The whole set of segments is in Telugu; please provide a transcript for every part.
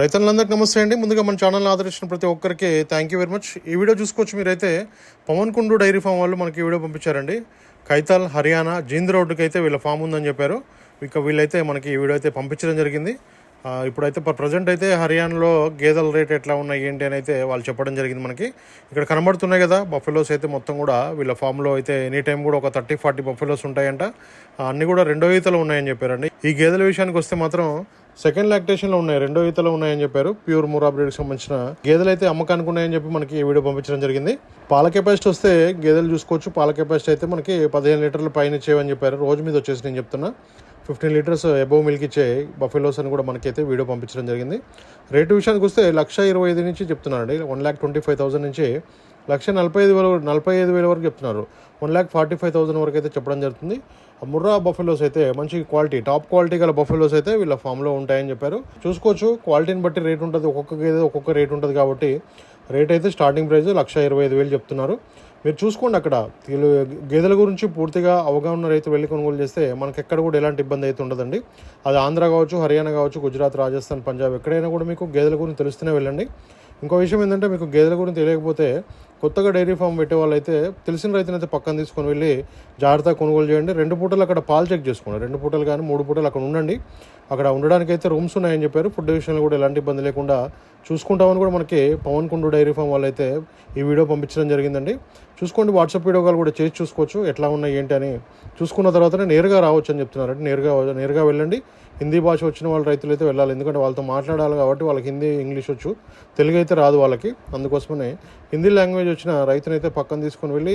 రైతులందరికీ నమస్తే అండి. ముందుగా మన ఛానల్ ఆదరించిన ప్రతి ఒక్కరికి థ్యాంక్ యూ వెరీ మచ్ ఈ వీడియో చూసుకోవచ్చు మీరైతే. పవన్ కుండు డైరీ ఫామ్ వాళ్ళు మనకి ఈ వీడియో పంపించారండి. కైతాల్ హర్యానా జీంద్ రోడ్డుకి అయితే వీళ్ళ ఫామ్ ఉందని చెప్పారు. ఇక వీళ్ళైతే మనకి ఈ వీడియో అయితే పంపించడం జరిగింది. ఇప్పుడైతే ప్రజెంట్ అయితే హర్యానాలో గేదెల రేట్ ఎట్లా ఉన్నాయి ఏంటి అని అయితే వాళ్ళు చెప్పడం జరిగింది మనకి. ఇక్కడ కనబడుతున్నాయి కదా బఫెలోస్ అయితే మొత్తం కూడా వీళ్ళ ఫామ్లో అయితే ఎనీ టైం కూడా ఒక థర్టీ ఫార్టీ బఫెలోస్ ఉంటాయంట. అన్నీ కూడా రెండో ఈతలు ఉన్నాయని చెప్పారండి. ఈ గేదెల విషయానికి వస్తే మాత్రం సెకండ్ లాక్టేషన్లో ఉన్నాయి రెండో ఈతలో ఉన్నాయని చెప్పారు. ప్యూర్ మూరా బ్రీడ్కి సంబంధించిన గేదెలు అయితే అమ్మకానికి ఉన్నాయని చెప్పి మనకి ఈ వీడియో పంపించడం జరిగింది. పాల కెపాసిటీ వస్తే గేదెలు చూసుకోవచ్చు. పాల కెపాసిటీ అయితే మనకి పదిహేను లీటర్లు పైన ఇచ్చేవని చెప్పారు. రోజు మీద వచ్చేసి నేను చెప్తున్నా. ఫిఫ్టీన్ లీటర్స్ అబోవ్ మిల్క్ ఇచ్చే బఫెలోస్ అని కూడా మనకైతే వీడియో పంపించడం జరిగింది. రేటు విషయానికి వస్తే లక్ష ఇరవై ఐదు నుంచి చెప్తున్నారండి one lakh twenty five thousand నుంచి లక్ష నలభై ఐదు వేల నలభై ఐదు వేల వరకు చెప్తున్నారు. One lakh forty five thousand వరకు అయితే చెప్పడం జరుగుతుంది. ఆ ముర్రా బఫెలోస్ అయితే మంచి క్వాలిటీ టాప్ క్వాలిటీ గల బఫెలోస్ అయితే వీళ్ళ ఫామ్లో ఉంటాయని చెప్పారు. చూసుకోవచ్చు క్వాలిటీని బట్టి రేట్ ఉంటుంది ఒక్కొక్క గేదె ఒక్కొక్క రేట్ ఉంటుంది కాబట్టి రేట్ అయితే స్టార్టింగ్ ప్రైస్ లక్ష ఇరవై ఐదు వేలు చెప్తున్నారు. మీరు చూసుకోండి అక్కడ. వీళ్ళు గేదెల గురించి పూర్తిగా అవగాహన రైతు వెళ్ళి కొనుగోలు చేస్తే మనకి ఎక్కడ కూడా ఎలాంటి ఇబ్బంది అయితే ఉండదండి. అది ఆంధ్ర కావచ్చు హర్యానా కావచ్చు గుజరాత్ రాజస్థాన్ పంజాబ్ ఎక్కడైనా కూడా మీకు గేదెల గురించి తెలుస్తూనే వెళ్ళండి. ఇంకో విషయం ఏంటంటే మీకు గేదెల గురించి తెలియకపోతే కొత్తగా డైరీ ఫామ్ పెట్టే వాళ్ళైతే తెలిసిన రైతునైతే పక్కన తీసుకొని వెళ్ళి జాగ్రత్తగా కొనుగోలు చేయండి. రెండు పూటలు అక్కడ పాలు చెక్ చేసుకోండి. రెండు పూటలు కానీ మూడు పూటలు అక్కడ ఉండండి. అక్కడ ఉండడానికి అయితే రూమ్స్ ఉన్నాయని చెప్పారు. ఫుడ్ విషయంలో కూడా ఎలాంటి ఇబ్బంది లేకుండా చూసుకుంటామని కూడా మనకి పవన్ కుండు డైరీ ఫామ్ వాళ్ళు అయితే ఈ వీడియో పంపించడం జరిగిందండి. చూసుకోండి వాట్సాప్ వీడియో కాల్ కూడా చేసి చూసుకోవచ్చు. ఎట్లా ఉన్నాయి ఏంటి అని చూసుకున్న తర్వాతనే నేరుగా రావచ్చు అని చెప్తున్నారు అంటే నేరుగా నేరుగా వెళ్ళండి. హిందీ భాష వచ్చిన వాళ్ళ రైతులు అయితే వెళ్ళాలి. ఎందుకంటే వాళ్ళతో మాట్లాడాలి కాబట్టి వాళ్ళకి హిందీ ఇంగ్లీష్ వచ్చు. తెలుగు అయితే రాదు వాళ్ళకి. అందుకోసమనే హిందీ లాంగ్వేజ్ వచ్చిన రైతునైతే పక్కన తీసుకొని వెళ్ళి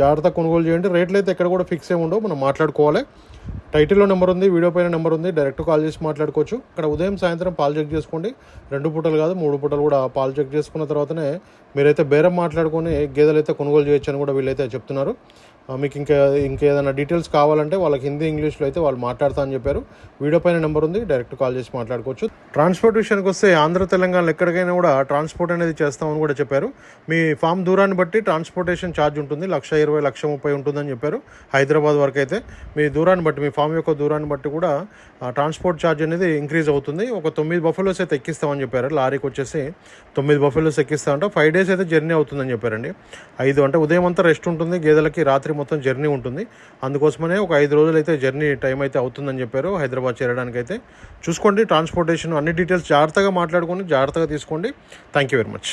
జాగ్రత్త కొనుగోలు చేయండి. రేట్లు అయితే ఎక్కడ కూడా ఫిక్స్ ఏమి ఉండవు. మనం మాట్లాడుకోవాలి. టైటిల్లో నెంబర్ ఉంది వీడియో పైన నెంబర్ ఉంది. డైరెక్ట్ కాల్ చేసి మాట్లాడుకోవచ్చు. ఇక్కడ ఉదయం సాయంత్రం పాలు చెక్ చేసుకోండి. రెండు పూటలు కాదు మూడు పూటలు కూడా పాలు చెక్ చేసుకున్న తర్వాతనే మీరైతే బేరం మాట్లాడుకొని గేదెలు అయితే కొనుగోలు చేయొచ్చు అని కూడా వీళ్ళైతే చెప్తున్నారు. మీకు ఇంకా ఇంకేదైనా డీటెయిల్స్ కావాలంటే వాళ్ళకి హిందీ ఇంగ్లీష్లో అయితే వాళ్ళు మాట్లాడతా అని చెప్పారు. వీడియో పైన నెంబర్ ఉంది డైరెక్ట్ కాల్ చేసి మాట్లాడుకోవచ్చు. ట్రాన్స్పోర్ట్ విషయానికి వస్తే ఆంధ్ర తెలంగాణలో ఎక్కడికైనా కూడా ట్రాన్స్పోర్ట్ అనేది చేస్తామని కూడా చెప్పారు. మీ ఫామ్ దూరాన్ని బట్టి ట్రాన్స్పోర్టేషన్ ఛార్జ్ ఉంటుంది. లక్ష ఇరవై లక్ష ముప్పై ఉంటుందని చెప్పారు హైదరాబాద్ వరకు అయితే. మీ దూరాన్ని బట్టి మీ ఫామ్ యొక్క దూరాన్ని బట్టి కూడా ట్రాన్స్పోర్ట్ ఛార్జ్ అనేది ఇంక్రీజ్ అవుతుంది. ఒక తొమ్మిది బఫెలోస్ అయితే ఎక్కిస్తామని చెప్పారు. లారీకి వచ్చేసి తొమ్మిది బఫెలోస్ ఎక్కిస్తామంటే ఫైవ్ డేస్ అయితే జర్నీ అవుతుందని చెప్పారండి. ఐదు అంటే ఉదయం అంతా రెస్ట్ ఉంటుంది. గేదెలకి రాత్రి మొత్తం జర్నీ ఉంటుంది. అందుకోసమనే ఒక ఐదు రోజులు అయితే జర్నీ టైం అయితే అవుతుందని చెప్పారు హైదరాబాద్ చేరడానికి అయితే. చూసుకోండి ట్రాన్స్పోర్టేషన్ అన్ని డీటెయిల్స్ జాగ్రత్తగా మాట్లాడుకొని జాగ్రత్తగా తీసుకోండి. Thank you very much.